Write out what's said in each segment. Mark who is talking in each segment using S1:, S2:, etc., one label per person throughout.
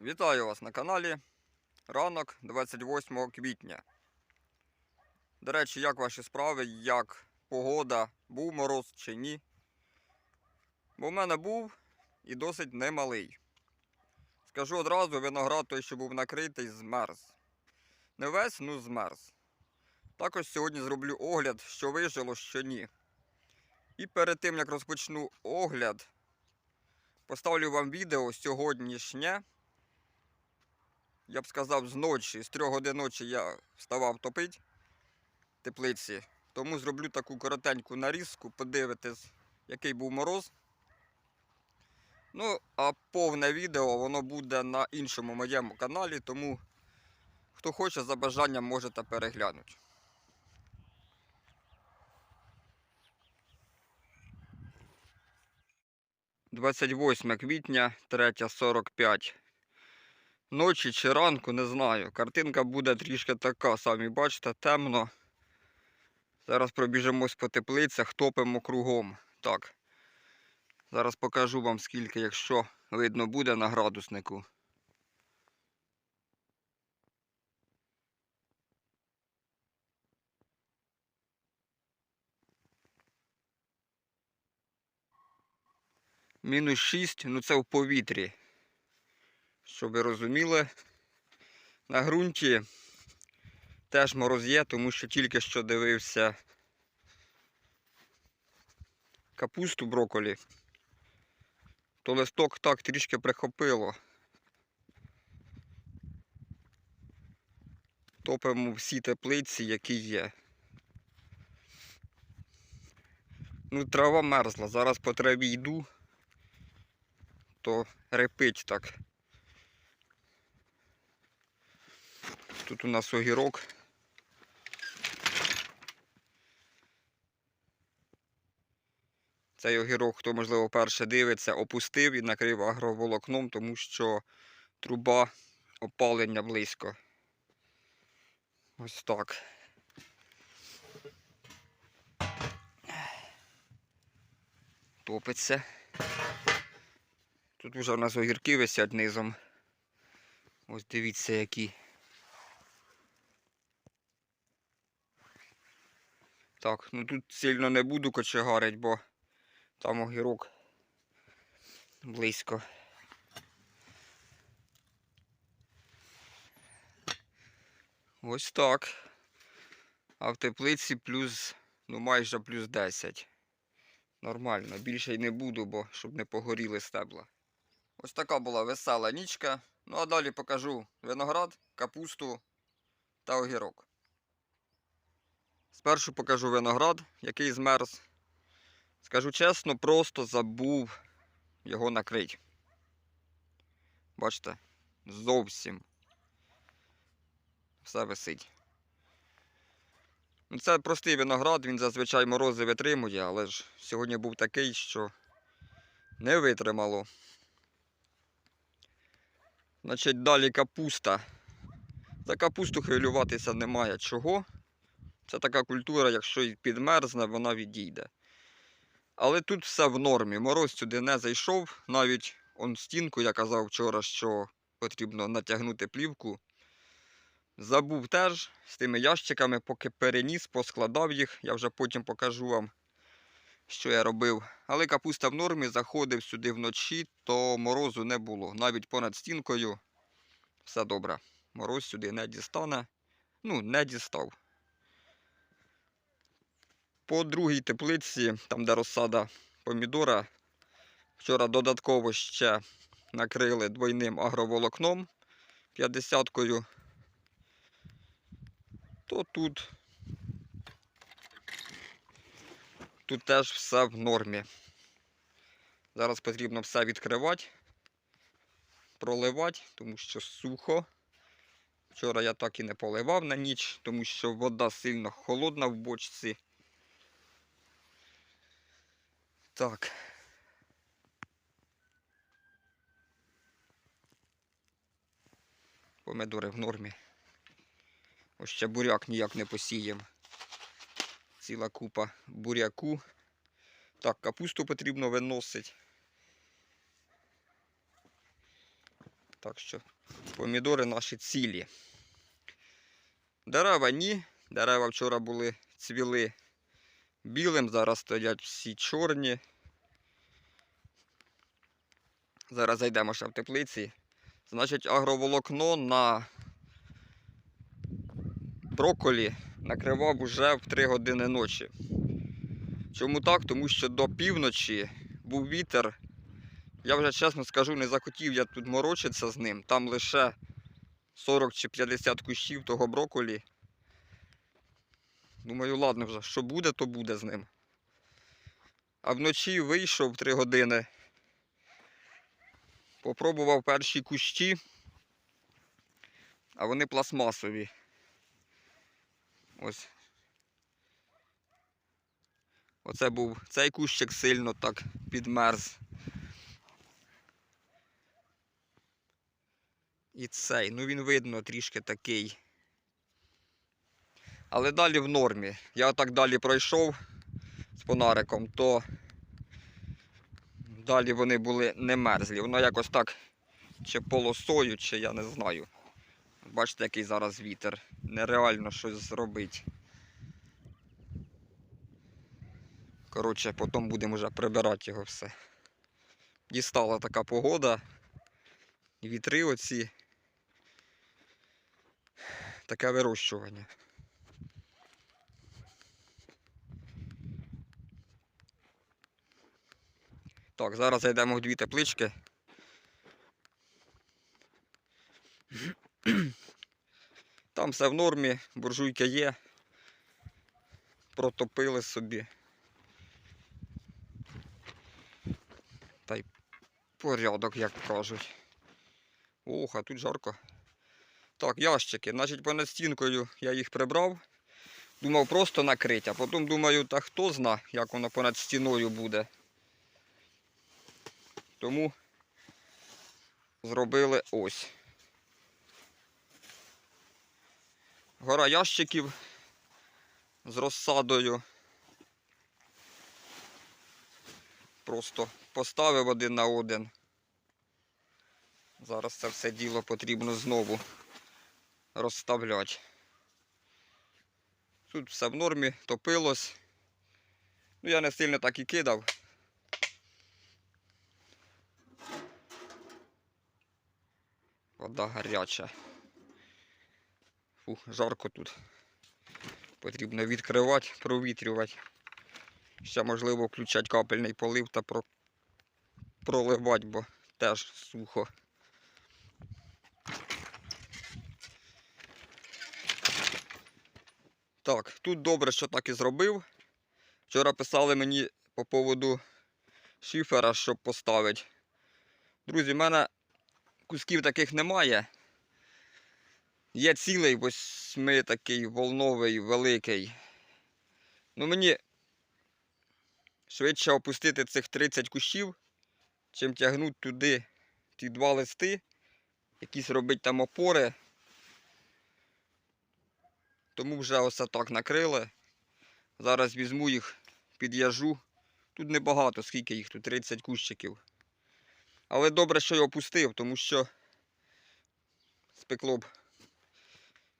S1: Вітаю вас на каналі. Ранок 28 квітня. До речі, як ваші справи, як погода, був мороз чи ні? Бо в мене був і досить немалий. Скажу одразу, виноград той, що був накритий, змерз. Не весь, ну змерз. Також сьогодні зроблю огляд, що вижило, що ні. І перед тим як розпочну огляд, поставлю вам відео сьогоднішнє я б сказав, з ночі, з 3 годин ночі я вставав топити теплиці. Тому зроблю таку коротеньку нарізку, подивитись, який був мороз. Ну, а повне відео воно буде на іншому моєму каналі, тому хто хоче за бажанням можете переглянути. Двадцять восьме квітня, 3.45 ночі чи ранку, не знаю. Картинка буде трішки така, самі бачите, темно. Зараз пробіжимось по теплицях, топимо кругом. Так. Зараз покажу вам скільки, якщо видно буде на градуснику. Мінус 6, ну це в повітрі. Щоб ви розуміли, на ґрунті теж мороз є, тому що тільки що дивився капусту броколі, то листок так трішки прихопило. Топимо всі теплиці, які є. Ну, трава мерзла. Зараз по траві йду, то репить так. Тут у нас огірок. Цей огірок, хто, можливо, вперше дивиться, опустив і накрив агроволокном, тому що труба опалення близько. Ось так. Топиться. Тут вже у нас огірки висять низом. Ось дивіться, які. Так, ну тут сильно не буду кочегарить, бо там огірок близько. Ось так. А в теплиці плюс, ну майже плюс 10. Нормально, більше й не буду, бо щоб не погоріли стебла. Ось така була весела нічка. Ну а далі покажу виноград, капусту та огірок. Спершу покажу виноград, який змерз. Скажу чесно, просто забув його накрити. Бачите, зовсім все висить. Ну, Це простий виноград, він зазвичай морози витримує, але ж сьогодні був такий, що не витримало. Значить, далі капуста. За капусту хвилюватися немає чого. Це така культура, якщо і підмерзне, вона відійде. Але тут все в нормі. Мороз сюди не зайшов. Навіть он стінку, я казав вчора, що потрібно натягнути плівку. Забув теж з тими ящиками, поки переніс, поскладав їх. Я вже потім покажу вам, що я робив. Але капуста в нормі, заходив сюди вночі, то морозу не було. Навіть понад стінкою все добре. Мороз сюди не дістане. Ну, не дістав. По другій теплиці, там де розсада помідора, вчора додатково ще накрили двойним агроволокном 50-кою. То тут, тут теж все в нормі. Зараз потрібно все відкривати, проливати, тому що сухо. Вчора я так і не поливав на ніч, тому що вода сильно холодна в бочці. Так. Помидори в нормі. Ось ще буряк ніяк не посієм. Ціла купа буряку. Так, капусту потрібно виносити. Так що помідори наші цілі. Дерева ні. Дерева вчора були цвіли білим, зараз стоять всі чорні. Зараз зайдемо ще в теплиці. Значить, агроволокно на брокколі накривав уже в 3 години ночі. Чому так? Тому що до півночі був вітер. Я вже чесно скажу, не захотів я тут морочитися з ним. Там лише 40 чи 50 кущів того брокколі. Думаю, ладно вже, що буде, то буде з ним. А вночі вийшов 3 години. Попробував перші кущі, а вони пластмасові. Ось. Оце був цей кущик сильно так підмерз. І цей, ну він видно трішки такий. Але далі в нормі. Я так далі пройшов з фонариком, то далі вони були не мерзлі. Воно якось так чи полосою, чи я не знаю. Бачите, який зараз вітер. Нереально щось зробити. Коротше, потім будемо вже прибирати його все. Дістала така погода. Вітри оці. Таке вирощування. Так, зараз зайдемо в дві теплички. Там все в нормі, буржуйка є. Протопили собі. Та й порядок, як кажуть. Ох, а тут жарко. Так, ящики. Значить, понад стінкою я їх прибрав. Думав просто накрити, а потім думаю, та хто зна, як воно понад стіною буде. Тому зробили ось. Гора ящиків з розсадою. Просто поставив один на один. Зараз це все діло потрібно знову розставляти. Тут все в нормі, топилось. Ну я не сильно так і кидав. Вода гаряча. Фу, жарко тут. Потрібно відкривати, провітрювати. Ще можливо включати капельний полив та про... проливати, бо теж сухо. Так, тут добре, що так і зробив. Вчора писали мені по поводу шифера, щоб поставити. Друзі, в мене кусків таких немає. Є цілий восьми такий волновий, великий. Ну мені швидше опустити цих 30 кущів, чим тягнути туди ті два листи, якісь робити там опори. Тому вже ось так накрили. Зараз візьму їх, під'яжу. Тут небагато, скільки їх тут 30 кущиків. Але добре, що я опустив, тому що спекло б.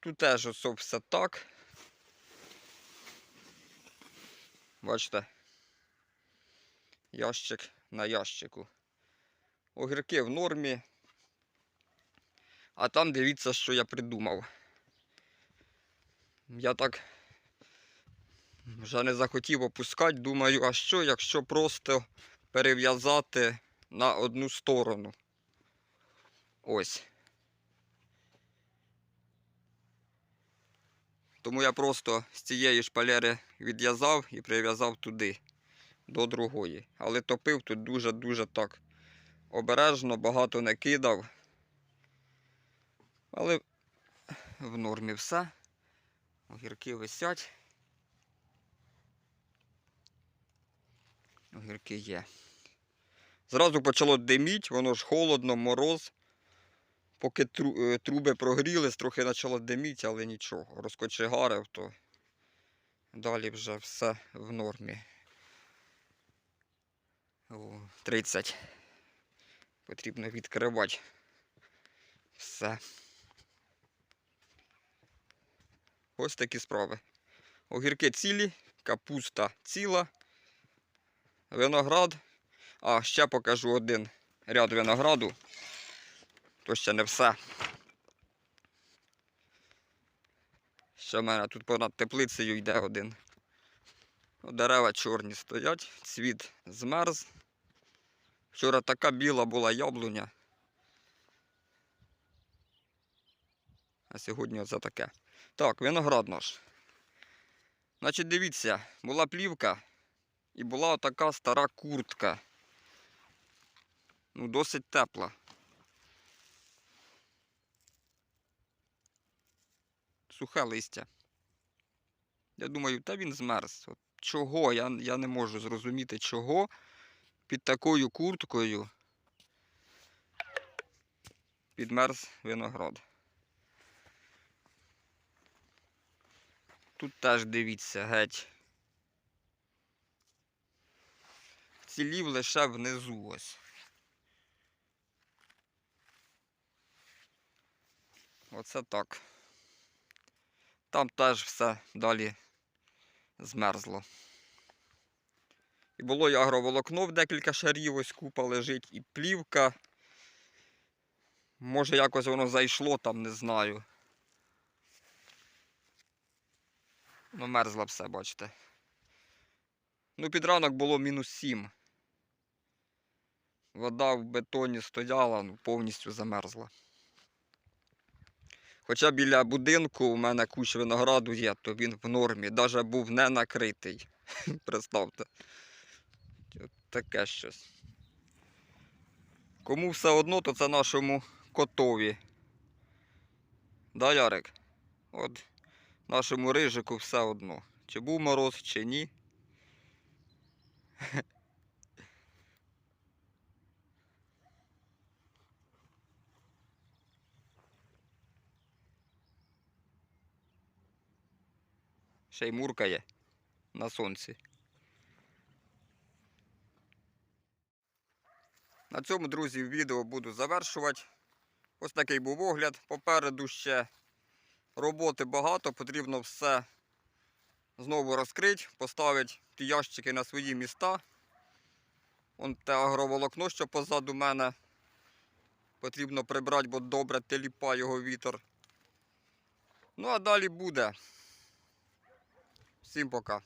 S1: Тут теж ось все так. Бачите, ящик на ящику. Огірки в нормі. А там дивіться, що я придумав. Я так вже не захотів опускати, думаю, а що, якщо просто перев'язати на одну сторону. Ось. Тому я просто з цієї шпалери відв'язав і прив'язав туди, до другої. Але топив тут дуже-дуже так обережно, багато не кидав. Але в нормі все. Огірки висять. Огірки є. Зразу почало диміть, воно ж холодно, мороз. Поки е, труби прогрілись, трохи почало диміти, але нічого. Розкочегарив, то далі вже все в нормі. О, 30. Потрібно відкривати. все. Ось такі справи. Огірки цілі, капуста ціла, виноград. А ще покажу один ряд винограду. То ще не все. Ще в мене тут понад теплицею йде один. Дерева чорні стоять, цвіт змерз. Вчора така біла була яблуня. А сьогодні оце таке. Так, виноград наш. Значить, дивіться, була плівка і була отака стара куртка. Ну, досить тепла. Сухе листя. Я думаю, та він змерз. От чого? Я, я не можу зрозуміти, чого під такою курткою підмерз виноград. Тут теж дивіться геть. Цілів лише внизу ось. Оце так. Там теж все далі змерзло. І було і агроволокно в декілька шарів, ось купа лежить, і плівка. Може якось воно зайшло там, не знаю. Ну, мерзло все, бачите. Ну, під ранок було мінус 7. Вода в бетоні стояла, ну, повністю замерзла. Хоча біля будинку у мене кущ винограду є, то він в нормі, навіть був не накритий. Представте. От Таке щось. Кому все одно, то це нашому котові. Да, Ярик? От нашому рижику все одно. Чи був мороз, чи ні. Ще й муркає на сонці. На цьому, друзі, відео буду завершувати. Ось такий був огляд. Попереду ще роботи багато, потрібно все знову розкрити, поставити ті ящики на свої міста. Вон те агроволокно, що позаду мене. Потрібно прибрати, бо добре теліпає його вітер. Ну а далі буде. Всім пока.